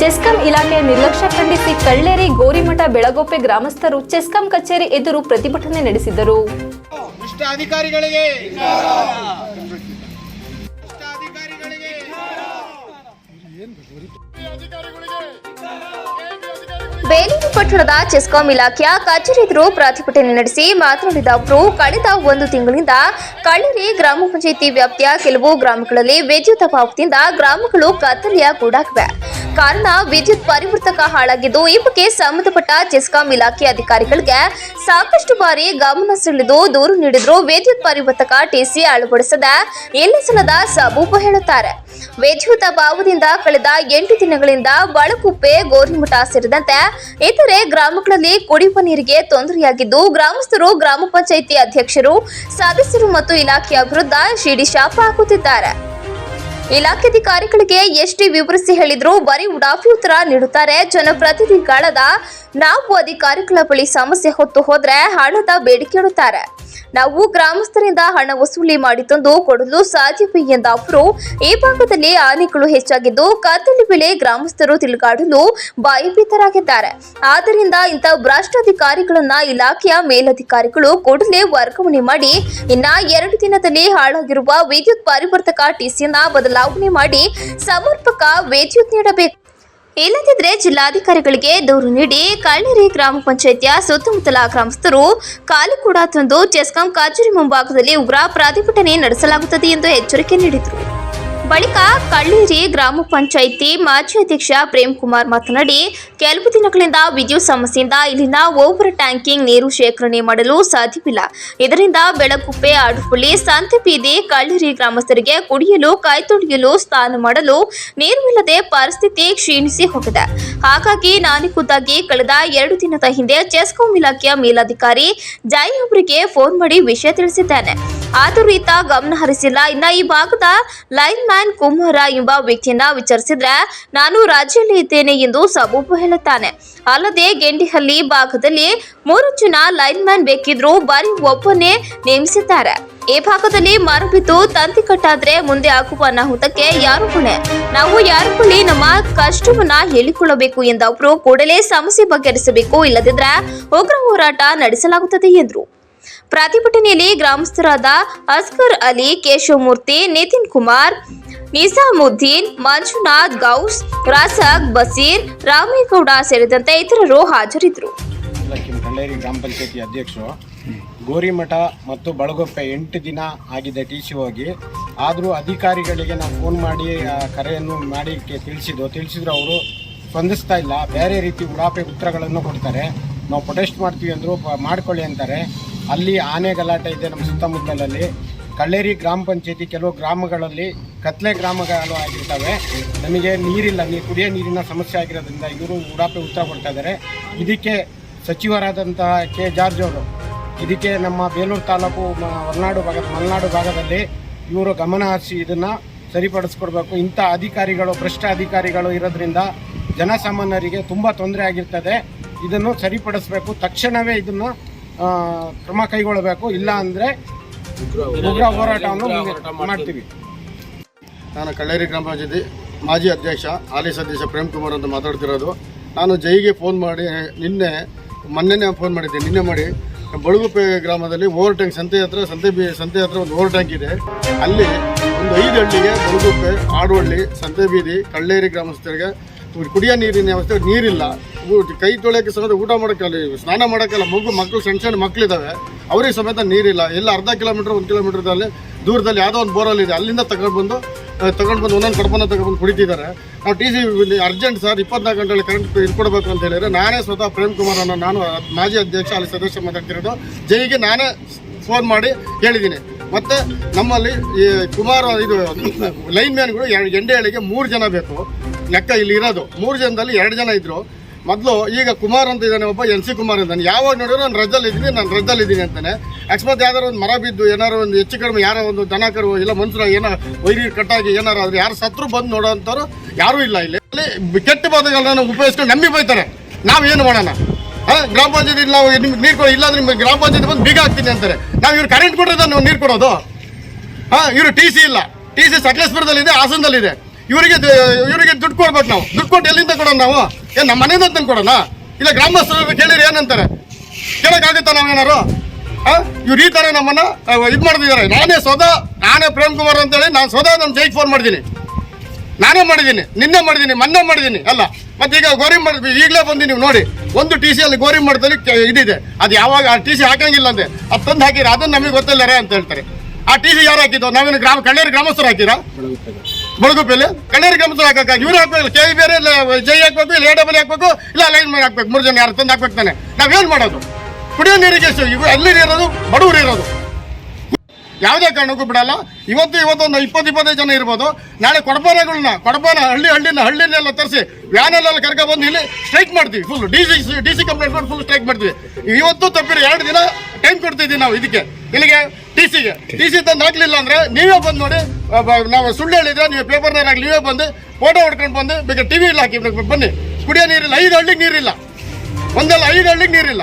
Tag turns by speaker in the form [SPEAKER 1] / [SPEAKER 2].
[SPEAKER 1] CESCOM ಇಲಾಖೆಯ ನಿರ್ಲಕ್ಷ್ಯ ಖಂಡಿಸಿ ಕಳ್ಳೇರಿ ಗೋರಿಮಠ ಬೆಳಗೊಪ್ಪೆ ಗ್ರಾಮಸ್ಥರು ಚೆಸ್ಕಾಂ ಕಚೇರಿ ಎದುರು ಪ್ರತಿಭಟನೆ ನಡೆಸಿದರು.
[SPEAKER 2] ಬೇಲೂರು ಪಟ್ಟಣದ ಚೆಸ್ಕಾಂ ಇಲಾಖೆಯ ಕಚೇರಿ ಎದುರು ಪ್ರತಿಭಟನೆ ನಡೆಸಿ ಮಾತನಾಡಿದ ಅವರು ಕಳೆದ ಒಂದು ತಿಂಗಳಿಂದ ಕಳ್ಳೇರಿ ಗ್ರಾಮ ಪಂಚಾಯಿತಿ ವ್ಯಾಪ್ತಿಯ ಕೆಲವು ಗ್ರಾಮಗಳಲ್ಲಿ ವಿದ್ಯುತ್ ಅಭಾವದಿಂದ ಗ್ರಾಮಗಳು ಕತ್ತಲೆಯ ಗೂಡಾಗಿವೆ ಕಾರಣ ವಿದ್ಯುತ್ ಪರಿವರ್ತಕ ಹಾಳಾಗಿದ್ದು, ಈ ಬಗ್ಗೆ ಸಂಬಂಧಪಟ್ಟ ಜೆಸ್ಕಾಂ ಇಲಾಖೆ ಅಧಿಕಾರಿಗಳಿಗೆ ಸಾಕಷ್ಟು ಬಾರಿ ಗಮನ ಸೆಳೆದು ದೂರು ನೀಡಿದ್ರು. ವಿದ್ಯುತ್ ಪರಿವರ್ತಕ ಟಿಸಿ ಅಳವಡಿಸದ ಇಲ್ಲಿಸಲದ ಸಬೂಬು ಹೇಳುತ್ತಾರೆ. ವಿದ್ಯುತ್ ಅಭಾವದಿಂದ ಕಳೆದ ಎಂಟು ದಿನಗಳಿಂದ ಬಳಕುಪ್ಪೆ, ಗೋರಿಮಠ ಸೇರಿದಂತೆ ಇತರೆ ಗ್ರಾಮಗಳಲ್ಲಿ ಕುಡಿಯುವ ನೀರಿಗೆ ತೊಂದರೆಯಾಗಿದ್ದು, ಗ್ರಾಮಸ್ಥರು, ಗ್ರಾಮ ಪಂಚಾಯಿತಿ ಅಧ್ಯಕ್ಷರು, ಸದಸ್ಯರು ಮತ್ತು ಇಲಾಖೆಯ ವಿರುದ್ಧ ಶಿಡಿ ಶಾಪ ಹಾಕುತ್ತಿದ್ದಾರೆ. ಇಲಾಖೆ ಅಧಿಕಾರಿಗಳಿಗೆ ಎಷ್ಟೇ ವಿವರಿಸಿ ಹೇಳಿದ್ರು ಬರೀ ಉಡಾಫಿ ಉತ್ತರ ನೀಡುತ್ತಾರೆ. ಜನಪ್ರತಿನಿಧಿಗಳಾದ ನಾವು ಅಧಿಕಾರಿಗಳ ಬಳಿ ಸಮಸ್ಯೆ ಹೊತ್ತು ಹೋದ್ರೆ ಹಣದ ಬೇಡಿಕೆ ಇಡುತ್ತಾರೆ ನಾವು ಗ್ರಾಮಸ್ಥರಿಂದ ಹಣ ವಸೂಲಿ ಮಾಡಿ ತಂದು ಕೊಡಲು ಸಾಧ್ಯವೇ ಎಂದ ಅವರು, ಈ ಭಾಗದಲ್ಲಿ ಆನೆಗಳು ಹೆಚ್ಚಾಗಿದ್ದು ಕತ್ತಲೆ ಬೆಳೆ ಗ್ರಾಮಸ್ಥರು ತಿರುಗಾಡಲು ಭಯಭೀತರಾಗಿದ್ದಾರೆ ಆದ್ದರಿಂದ ಇಂಥ ಭ್ರಷ್ಟ ಅಧಿಕಾರಿಗಳನ್ನ ಇಲಾಖೆಯ ಮೇಲಧಿಕಾರಿಗಳು ಕೂಡಲೇ ವರ್ಗಾವಣೆ ಮಾಡಿ, ಇನ್ನ ಎರಡು ದಿನದಲ್ಲಿ ಹಾಳಾಗಿರುವ ವಿದ್ಯುತ್ ಪರಿವರ್ತಕ ಟಿಸಿಯನ್ನ ಬದಲಾವಣೆ ಮಾಡಿ ಸಮರ್ಪಕ ವಿದ್ಯುತ್ ನೀಡಬೇಕು. ಇಲ್ಲದಿದ್ರೆ ಜಿಲ್ಲಾಧಿಕಾರಿಗಳಿಗೆ ದೂರು ನೀಡಿ ಕಳ್ಳೇರಿ ಗ್ರಾಮ ಪಂಚಾಯಿತಿಯ ಸುತ್ತಮುತ್ತಲ ಗ್ರಾಮಸ್ಥರು ಕಾಲು ಕೂಡ ತಂದು ಚೆಸ್ಕಾಂ ಕಾಜೂರಿ ಮುಂಭಾಗದಲ್ಲಿ ಉಗ್ರ ಪ್ರತಿಭಟನೆ ನಡೆಸಲಾಗುತ್ತದೆ ಎಂದು ಎಚ್ಚರಿಕೆ ನೀಡಿದರು. ಬಳಿಕ ಕಳ್ಳೇರಿ ಗ್ರಾಮ ಪಂಚಾಯಿತಿ ಮಾಜಿ ಅಧ್ಯಕ್ಷ ಪ್ರೇಮ್ ಕುಮಾರ್ ಮಾತನಾಡಿ, ಕೆಲವು ದಿನಗಳಿಂದ ವಿದ್ಯುತ್ ಸಮಸ್ಯೆಯಿಂದ ಇಲ್ಲಿನ ಓವರ್ ಟ್ಯಾಂಕಿಂಗ್ ನೀರು ಶೇಖರಣೆ ಮಾಡಲು ಸಾಧ್ಯವಿಲ್ಲ. ಇದರಿಂದ ಬೆಳಕುಪ್ಪೆ ಆಡುಪುಳಿ ಸಂತೆ ಬೀದಿ ಕಳ್ಳೇರಿ ಗ್ರಾಮಸ್ಥರಿಗೆ ಕುಡಿಯಲು ಕೈತೊಳೆಯಲು ಸ್ನಾನ ಮಾಡಲು ನೀರುವಿಲ್ಲದೆ ಪರಿಸ್ಥಿತಿ ಕ್ಷೀಣಿಸಿ ಹೋಗಿದೆ. ಹಾಗಾಗಿ ನಾನು ಖುದ್ದಾಗಿ ಕಳೆದ ಎರಡು ದಿನದ ಹಿಂದೆ ಚೆಸ್ಕಾಂ ಇಲಾಖೆಯ ಮೇಲಾಧಿಕಾರಿ ಜಾಯಿ ಅವರಿಗೆ ಫೋನ್ ಮಾಡಿ ವಿಷಯ ತಿಳಿಸಿದ್ದೇನೆ. ಆದರೂ ಈತ ಗಮನ ಹರಿಸಿಲ್ಲ. ಇನ್ನ ಈ ಭಾಗದ ಲೈನ್ ಮ್ಯಾನ್ ಕುಮಾರ ಎಂಬ ವ್ಯಕ್ತಿಯನ್ನ ವಿಚಾರಿಸಿದ್ರೆ, ನಾನು ರಾಜ್ಯದಲ್ಲಿ ಇದ್ದೇನೆ ಎಂದು ಸಬೂಬು ಹೇಳುತ್ತಾನೆ. ಅಲ್ಲದೆ, ಗೆಂಡಿಹಳ್ಳಿ ಭಾಗದಲ್ಲಿ ಮೂರು ಜನ ಲೈನ್ ಮ್ಯಾನ್ ಬೇಕಿದ್ರು ಬರೀ ಒಬ್ಬನೇ ನೇಮಿಸಿದ್ದಾರೆ. ಈ ಭಾಗದಲ್ಲಿ ಮರ ಬಿದ್ದು ತಂತಿ ಕಟ್ಟಾದ್ರೆ ಮುಂದೆ ಆಗುವ ಅನಾಹುತಕ್ಕೆ ಯಾರು ಹೊಣೆ? ನಾವು ಯಾರ ಬಳಿ ನಮ್ಮ ಕಷ್ಟವನ್ನ ಹೇಳಿಕೊಳ್ಳಬೇಕು ಎಂದ ಅವರು ಕೂಡಲೇ ಸಮಸ್ಯೆ ಬಗೆಹರಿಸಬೇಕು ಇಲ್ಲದಿದ್ರೆ ಉಗ್ರ ಹೋರಾಟ ನಡೆಸಲಾಗುತ್ತದೆ ಎಂದರು. ಪ್ರತಿಭಟನೆಯಲ್ಲಿ ಗ್ರಾಮಸ್ಥರಾದ ಅಸ್ಕರ್ ಅಲಿ, ಕೇಶವಮೂರ್ತಿ, ನಿತಿನ್ ಕುಮಾರ್ ನಿಜಾಮುದ್ದೀನ್, ಮಂಜುನಾಥ್, ಗೌಸ್ ರಾಸಕ್ ಬಸೀರ್, ರಾಮೇಗೌಡ ಸೇರಿದಂತೆ ಇತರರು ಹಾಜರಿದ್ದರು.
[SPEAKER 3] ಗ್ರಾಮ ಪಂಚಾಯತಿ ಅಧ್ಯಕ್ಷರು, ಗೋರಿಮಠ ಮತ್ತು ಬಳಗೊಪ್ಪೆ ಎಂಟು ದಿನ ಆಗಿದೆ ಟಿ ಸಿ ಹೋಗಿ. ಆದರೂ ಅಧಿಕಾರಿಗಳಿಗೆ ನಾವು ಫೋನ್ ಮಾಡಿ ಕರೆಯನ್ನು ಮಾಡಿ ತಿಳಿಸಿದ್ದು, ತಿಳಿಸಿದ್ರು ಅವರು ಸ್ಪಂದಿಸ್ತಾ ಇಲ್ಲ. ಬೇರೆ ರೀತಿ ಉಡಾಪೆ ಉತ್ತರಗಳನ್ನು ಕೊಡ್ತಾರೆ. ನಾವು ಪ್ರೊಟೆಸ್ಟ್ ಮಾಡ್ತೀವಿ ಅಂದರು ಮಾಡ್ಕೊಳ್ಳಿ ಅಂತಾರೆ. ಅಲ್ಲಿ ಆನೆ ಗಲಾಟೆ ಇದೆ ನಮ್ಮ ಸುತ್ತಮುತ್ತಲಲ್ಲಿ. ಕಳ್ಳೇರಿ ಗ್ರಾಮ ಪಂಚಾಯತಿ ಕೆಲವು ಗ್ರಾಮಗಳಲ್ಲಿ ಕತ್ಲೆ ಗ್ರಾಮಗಳು ಆಗಿರ್ತವೆ. ನಮಗೆ ನೀರಿಲ್ಲ ನೀರು ಕುಡಿಯೋ ನೀರಿನ ಸಮಸ್ಯೆ ಆಗಿರೋದ್ರಿಂದ ಇವರು ಉಡಾಪೆ, ಉತ್ತರ ಕೊಡ್ತಾ ಇದ್ದಾರೆ. ಇದಕ್ಕೆ ಸಚಿವರಾದಂತಹ ಕೆ. ಜಾರ್ಜ್ ಅವರು, ಇದಕ್ಕೆ ನಮ್ಮ ಬೇಲೂರು ತಾಲೂಕು ಹೊರನಾಡು ಭಾಗ, ಮಲೆನಾಡು ಭಾಗದಲ್ಲಿ ಇವರು ಗಮನ ಹರಿಸಿ ಇದನ್ನು ಸರಿಪಡಿಸ್ಕೊಡ್ಬೇಕು. ಇಂಥ ಅಧಿಕಾರಿಗಳು, ಭ್ರಷ್ಟ ಅಧಿಕಾರಿಗಳು ಇರೋದ್ರಿಂದ ಜನಸಾಮಾನ್ಯರಿಗೆ ತುಂಬ ತೊಂದರೆ ಆಗಿರ್ತದೆ. ಇದನ್ನು ಸರಿಪಡಿಸಬೇಕು. ತಕ್ಷಣವೇ ಇದನ್ನು ಕ್ರಮ ಕೈಗೊಳ್ಳಬೇಕು. ಇಲ್ಲ ಅಂದರೆ ಉಗ್ರ ಹೋರಾಟವನ್ನು ಮಾಡ್ತೀವಿ.
[SPEAKER 4] ನಾನು ಕಳ್ಳೇರಿ ಗ್ರಾಮ ಪಂಚಾಯತಿ ಮಾಜಿ ಅಧ್ಯಕ್ಷ ಹಾಲಿ ಸದಸ್ಯ ಪ್ರೇಮ್ ಕುಮಾರ್ ಅಂತ ಮಾತಾಡ್ತಿರೋದು. ನಾನು ಜೈಗೆ ಫೋನ್ ಮಾಡಿ, ನಿನ್ನೆ ಮೊನ್ನೆನೇ ಫೋನ್ ಮಾಡಿದ್ದೆ ನಿನ್ನೆ ಮಾಡಿ ಬಳಗುಪೆ ಗ್ರಾಮದಲ್ಲಿ ಓವರ್ ಟ್ಯಾಂಕ್ ಸಂತೆ ಹತ್ರ, ಸಂತೆ ಬಿ, ಸಂತೆ ಹತ್ರ ಒಂದು ಓವರ್ ಟ್ಯಾಂಕ್ ಇದೆ. ಅಲ್ಲಿ ಒಂದು ಐದು ಹಳ್ಳಿಗೆ ಬಳಗುಪೆ ಆಡುವಳ್ಳಿ ಸಂತೆ ಬೀದಿ, ಕಳ್ಳೇರಿ ಗ್ರಾಮಸ್ಥರಿಗೆ ಕುಡಿಯೋ ನೀರಿನ ವ್ಯವಸ್ಥೆ, ನೀರಿಲ್ಲ. ಕೈ ತೊಳೆಯೋಕ್ಕೆ ಸಮೇತ ಊಟ ಮಾಡೋಕ್ಕಲ್ಲ ಸ್ನಾನ ಮಾಡೋಕ್ಕಲ್ಲ ಮಗು ಮಕ್ಕಳು ಸಣ್ಣ ಸಣ್ಣ ಮಕ್ಕಳಿದ್ದಾವೆ ಅವರಿಗೆ ಸಮೇತ ನೀರಿಲ್ಲ. ಎಲ್ಲ ಅರ್ಧ ಕಿಲೋಮೀಟ್ರ್, ಒಂದು ಕಿಲೋಮೀಟ್ರದಲ್ಲಿ ದೂರದಲ್ಲಿ ಯಾವುದೋ ಒಂದು ಬೋರಲ್ಲಿ ಇದೆ. ಅಲ್ಲಿಂದ ತಗೊಂಡು ಬಂದು ತಗೊಂಡು ಬಂದು ಒಂದೊಂದು ಕಡಪನ ತಗೊಂಡ್ಬಂದು ಕುಡಿತಿದ್ದಾರೆ. ನಾವು ಟಿ ಸಿ ಅರ್ಜೆಂಟ್ ಸರ್, ಇಪ್ಪತ್ನಾಲ್ಕು ಗಂಟೆಯಲ್ಲಿ ಕರೆಂಟ್ ಇಟ್ಕೊಡ್ಬೇಕು ಅಂತ ಹೇಳಿದ್ರೆ ನಾನೇ ಸ್ವತಃ ಪ್ರೇಮ್ ಕುಮಾರ್ ಅನ್ನೋ ನಾನು ಮಾಜಿ ಅಧ್ಯಕ್ಷ, ಅಲ್ಲಿ ಸದಸ್ಯ ಮಾತಾಡ್ತಿರೋದು. ಜೈಗೆ ನಾನೇ ಫೋನ್ ಮಾಡಿ ಹೇಳಿದ್ದೀನಿ ಮತ್ತು ನಮ್ಮಲ್ಲಿ ಈ ಕುಮಾರ್, ಇದು ಲೈನ್ ಮ್ಯಾನ್ಗಳು ಎಂಡೆ ಹೇಳಿಗೆ ಮೂರು ಜನ ಬೇಕು. ಲೆಕ್ಕ ಇಲ್ಲಿ ಇರೋದು. ಮೂರು ಜನದಲ್ಲಿ ಎರಡು ಜನ ಇದ್ದರು ಮೊದಲು ಈಗ ಕುಮಾರ್ ಅಂತ ಇದ್ದಾನೆ ಒಬ್ಬ ಎನ್ ಸಿ ಕುಮಾರ್ ಇದ್ದಾನೆ. ಯಾವಾಗ ನೋಡಿದ್ರು ನಾನು ರಜಲ್ಲಿ ಇದ್ದೀನಿ, ನಾನು ರಜಲ್ಲಿ ಇದ್ದೀನಿ ಅಂತಾನೆ. ಅಕಸ್ಮಾತ್ ಯಾವ್ದಾರು ಒಂದು ಮರ ಬಿದ್ದು ಏನಾರು ಒಂದು ಹೆಚ್ಚು ಕಡಿಮೆ ಯಾರೋ ಒಂದು ದನ ಕರು ಇಲ್ಲ ಮನುಷ್ಯರ ಏನೋ ವೈರಿ ಕಟ್ಟಾಗಿ ಏನಾರು ಆದ್ರೆ ಯಾರು ಸತ್ರು ಬಂದು ನೋಡೋಂಥವ್ರು ಯಾರೂ ಇಲ್ಲ ಇಲ್ಲಿ. ಕೆಟ್ಟ ಪದಗಳನ್ನ ಉಪಯೋಗಿಸ್ಕೊಂಡು ನಂಬಿ ಬೈತಾರೆ. ನಾವೇನು ಮಾಡೋಣ? ಗ್ರಾಮ ಪಂಚಾಯತಿ ನಾವು ನಿಮ್ಗೆ ನೀರು ಕೊಡೋ, ಇಲ್ಲಾಂದ್ರೆ ನಿಮ್ಗೆ ಗ್ರಾಮ ಪಂಚಾಯತಿ ಬಂದು ಬೀಗ ಹಾಕ್ತೀನಿ ಅಂತಾರೆ. ನಾವು ಇವ್ರು ಕರೆಂಟ್ ಕೊಟ್ಟರೆ ನಾವು ನೀರು ಕೊಡೋದು? ಹಾಂ, ಇವರು ಟಿ ಸಿ ಇಲ್ಲ. ಟಿ ಸಿ ಸಕಲೇಶ್ವರದಲ್ಲಿದೆ ಹಾಸನದಲ್ಲಿದೆ. ಇವರಿಗೆ ಇವರಿಗೆ ದುಡ್ಡು ಕೊಡ್ಬೇಕು ನಾವು. ದುಡ್ಡು ಕೊಟ್ಟು ಎಲ್ಲಿಂದ ಕೊಡೋಣ ನಾವು? ಏನು ನಮ್ಮ ಮನೆಯಿಂದ ತಂದು ಕೊಡೋಣ? ಇಲ್ಲ, ಗ್ರಾಮಸ್ಥರು ಕೇಳಿರಿ ಏನಂತಾರೆ ಕೇಳಕ್ಕಾಗುತ್ತಾ ನಾವೇನಾರು ಇವ್ರು ಈ ತರ ನಮ್ಮನ್ನ ಇದು ಮಾಡ್ತಿದ್ದಾರೆ. ನಾನೇ ಸ್ವತಃ ನಾನೇ ಪ್ರೇಮ್ ಕುಮಾರ್ ಅಂತೇಳಿ ನಾನು ಸ್ವತಃ ನಮ್ಮ ಜೈಗೆ ಫೋನ್ ಮಾಡಿದ್ದೀನಿ. ನಾನೇ ಮಾಡಿದ್ದೀನಿ, ನಿನ್ನೆ ಮಾಡಿದ್ದೀನಿ, ಮೊನ್ನೆ ಮಾಡಿದ್ದೀನಿ, ಅಲ್ಲ. ಮತ್ತೆ ಈಗ ಗೋರಿ ಮಾಡಿದ್ವಿ ಈಗಲೇ ಬಂದು ನೀವು ನೋಡಿ, ಒಂದು ಟಿ ಸಿ ಅಲ್ಲಿ ಗೋರಿ ಮಾಡ್ದಲ್ಲಿ ಇದಿದೆ. ಅದು ಯಾವಾಗ, ಆ ಟಿ ಸಿ ಹಾಕಂಗಿಲ್ಲ ಅಂತೆ ಅದು ತಂದು ಹಾಕಿರ ಅದನ್ನು ನಮಗೆ ಗೊತ್ತಿಲ್ಲರೇ ಅಂತ ಹೇಳ್ತಾರೆ. ಆ ಟಿ ಸಿ ಯಾರು ಹಾಕಿದ್ದು? ನಾವೇನು ಗ್ರಾಮ, ಕಳ್ಳೇರಿ ಗ್ರಾಮಸ್ಥರು ಹಾಕಿರಾ ಬಳಗುಪ್ಪಲ್ಲಿ ಕಣ್ಣೇರಿ ಗ್ರಾಮಸ್ಥರು ಹಾಕಕ್ಕ ಇವ್ರು ಹಾಕ್ಬೇಕು ಕೆ ಬೇರೆ ಇಲ್ಲ, ಜೈ ಹಾಕ್ಬೇಕು, ಇಲ್ಲ ಎ ಡಬಲ್ ಹಾಕ್ಬೇಕು, ಇಲ್ಲ ಲೈನ್ ಮೇಲೆ ಹಾಕ್ಬೇಕು. ಮೂರು ಜನ ಯಾರು ತಂದು ಹಾಕ್ಬೇಕು ತಾನೆ. ನಾವೇನು ಮಾಡೋದು? ಕುಡಿಯೋ ನೀರಿಗೆ ಇವು? ಅಲ್ಲಿ ಇರೋದು, ಬಡವರು ಇರೋದು. ಯಾವುದೇ ಕಾರಣಕ್ಕೂ ಬಿಡಲ್ಲ. ಇವತ್ತು, ಇವತ್ತೊಂದು ಇಪ್ಪತ್ತು, ಇಪ್ಪತ್ತೈದು ಜನ ಇರ್ಬೋದು. ನಾಳೆ ಕೊಡಪಾನಗಳನ್ನ ಕೊಡಪಾನ ಹಳ್ಳಿ, ಹಳ್ಳಿನ, ಹಳ್ಳಿನೆಲ್ಲ ತರಿಸಿ, ವ್ಯಾನಲ್ಲೆಲ್ಲ ಕರ್ಕೊಂಡು ಬಂದು ಇಲ್ಲಿ ಸ್ಟ್ರೈಕ್ ಮಾಡ್ತೀವಿ. Full D C D C complaint ಮಾಡಿ ಫುಲ್ ಸ್ಟ್ರೈಕ್ ಮಾಡ್ತೀವಿ. ಇವತ್ತು ತಪ್ಪಿರೋ ಎರಡು ದಿನ ಟೈಮ್ ಕೊಡ್ತಿದ್ದೀವಿ ನಾವು ಇದಕ್ಕೆ? ಇಲ್ಲಿಗೆ ಟಿ ಸಿಗೆ ಟಿ ಸಿ ತಂದು ಹಾಕ್ಲಿಲ್ಲ ಅಂದ್ರೆ ನೀವೇ ಬಂದು ನೋಡಿ ನಾವು ಸುಳ್ಳು ಹೇಳಿದ್ರೆ ನೀವು ಪೇಪರ್ನಾಗ ನೀವೇ ಬಂದು ಫೋಟೋ ಹೊಡ್ಕೊಂಡು ಬಂದು ಬೇಕಾದ್ರೆ ಇಲ್ಲ ಹಾಕಿ ಬನ್ನಿ. ಕುಡಿಯೋ ನೀರಿಲ್ಲ, ಐದು ಹಳ್ಳಿಗೆ ನೀರಿಲ್ಲ. ಒಂದಲ್ಲ ಐದು ಹಳ್ಳಿಗೆ ನೀರಿಲ್ಲ.